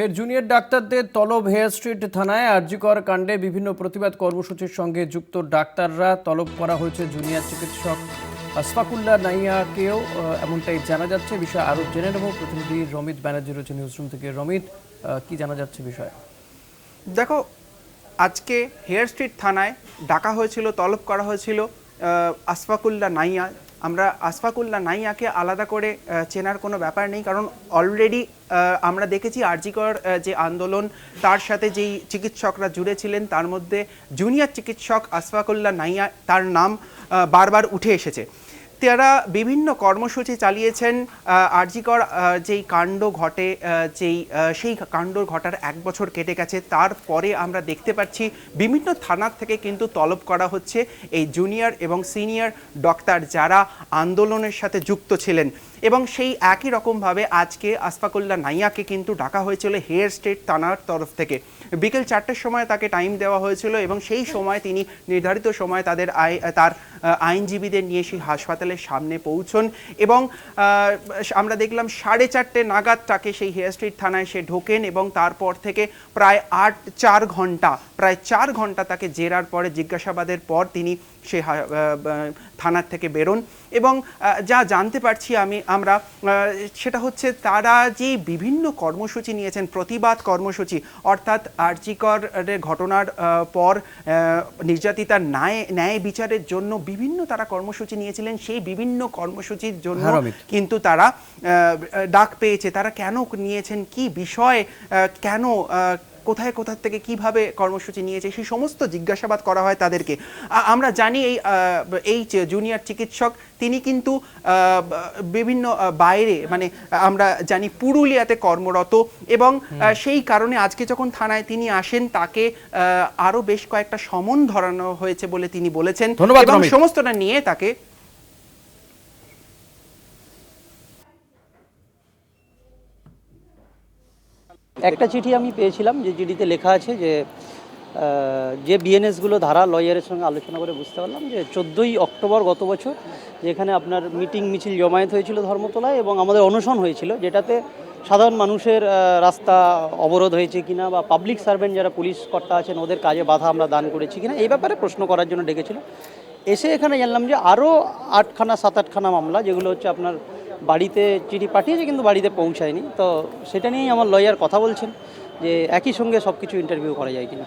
ফের জুনিয়র ডাক্তারদের তলব হেয়ার স্ট্রিট থানায় আরজিকর কাণ্ডে বিভিন্ন প্রতিবাদ কর্মসূচির সঙ্গে যুক্ত ডাক্তাররা তলব করা হয়েছে জুনিয়র চিকিৎসক আসফাকুল্লাহ নাইয়াকেও এমনটাই জানা যাচ্ছে। বিষয় আরও জেনে নেব। প্রতিনিধি রমিত ব্যানার্জি রয়েছে নিউজরুম থেকে। রমিত কি জানা যাচ্ছে বিষয়ে? দেখো, আজকে হেয়ার স্ট্রিট থানায় ডাকা হয়েছিল, তলব করা হয়েছিল আসফাকুল্লাহ নাইয়া। আমরা আসফাকুল্লা নাইয়াকে আলাদা করে চেনার কোনো ব্যাপার নেই, কারণ অলরেডি আমরা দেখেছি আরজিকর যে আন্দোলন, তার সাথে যেই চিকিৎসকরা জুড়ে ছিলেন, তার মধ্যে জুনিয়র চিকিৎসক আসফাকুল্লা নাইয়া, তার নাম বারবার উঠে এসেছে। তারা বিভিন্ন কর্মসূচি চালিয়েছেন আরজিকর যেই কাণ্ড ঘটে যেই সেই কাণ্ড ঘটার এক বছর কেটে গেছে, তারপরে আমরা দেখতে পাচ্ছি বিভিন্ন থানার থেকে কিন্তু তলব করা হচ্ছে। এই জুনিয়র এবং সিনিয়র ডক্টর যারা আন্দোলনের সাথে যুক্ত ছিলেন এবং সেই একই রকমভাবে আজকে আসফাকুল্লাহ নাইয়াকে কিন্তু ডাকা হয়েছিল হেয়ার স্টেট থানার তরফ থেকে। বিকেল চারটের সময় তাকে টাইম দেওয়া হয়েছিল এবং সেই সময় তিনি নির্ধারিত সময় তাদের আই, তার আইনজীবীদের নিয়ে সেই হাসপাতালের সামনে পৌঁছন এবং আমরা দেখলাম সাড়ে চারটে নাগাদ তাকে সেই হেয়ার স্ট্রিট থানায় সে ঢোকেন এবং তারপর থেকে প্রায় আট, চার ঘণ্টা, প্রায় চার ঘণ্টা তাকে জেরার পরে, জিজ্ঞাসাবাদের পর তিনি সে থানার থেকে বেরোন এবং যা জানতে পারছি আমি আমরা সেটা হচ্ছে তারা যে বিভিন্ন কর্মসূচি নিয়েছেন প্রতিবাদ কর্মসূচি অর্থাৎ আর্জিকর ঘটনার পর নির্যাতিতার ন্যায় ন্যায় বিচারের জন্য বিভিন্ন তারা কর্মসূচি নিয়েছিলেন সেই বিভিন্ন কর্মসূচির জন্য হ্যাঁ, কিন্তু তারা ডাক পেয়েছে। তারা কেন নিয়েছেন? কি বিষয় কেন কোথায় কোথা থেকে কীভাবে কর্মসূচি নিয়েছে সেই সমস্ত জিজ্ঞাসাবাদ করা হয় তাদেরকে। আমরা জানি এই এই জুনিয়র চিকিৎসক তিনি কিন্তু বিভিন্ন বাইরে মানে আমরা জানি পুরুলিয়াতে কর্মরত এবং সেই কারণে আজকে যখন থানায় তিনি আসেন তাকে আহ, আরও বেশ কয়েকটা সমন ধরানো হয়েছে বলে তিনি বলেছেন এবং সমস্তটা নিয়ে তাকে একটা চিঠি আমি পেয়েছিলাম যে চিঠিতে লেখা আছে যে যে বিএনএসগুলো ধারা লয়ারের সঙ্গে আলোচনা করে বুঝতে পারলাম যে চোদ্দোই অক্টোবর গত বছর যেখানে আপনার মিটিং মিছিল জমায়েত হয়েছিল ধর্মতলায় এবং আমাদের অনশন হয়েছিল, যেটাতে সাধারণ মানুষের রাস্তা অবরোধ হয়েছে কিনা বা পাবলিক সার্ভেন্ট যারা পুলিশ কর্তা আছেন ওদের কাজে বাধা আমরা দান করেছি কিনা, এই ব্যাপারে প্রশ্ন করার জন্য ডেকেছিল। এসে এখানে জানলাম যে আরও আটখানা, সাত আটখানা মামলা, যেগুলো হচ্ছে আপনার বাড়িতে চিঠি পাঠিয়েছে, কিন্তু বাড়িতে পৌঁছায়নি। তো সেটা নিয়েই আমার লয়ার কথা বলছেন যে, একই সঙ্গে সব কিছু ইন্টারভিউ করা যায় কিনা।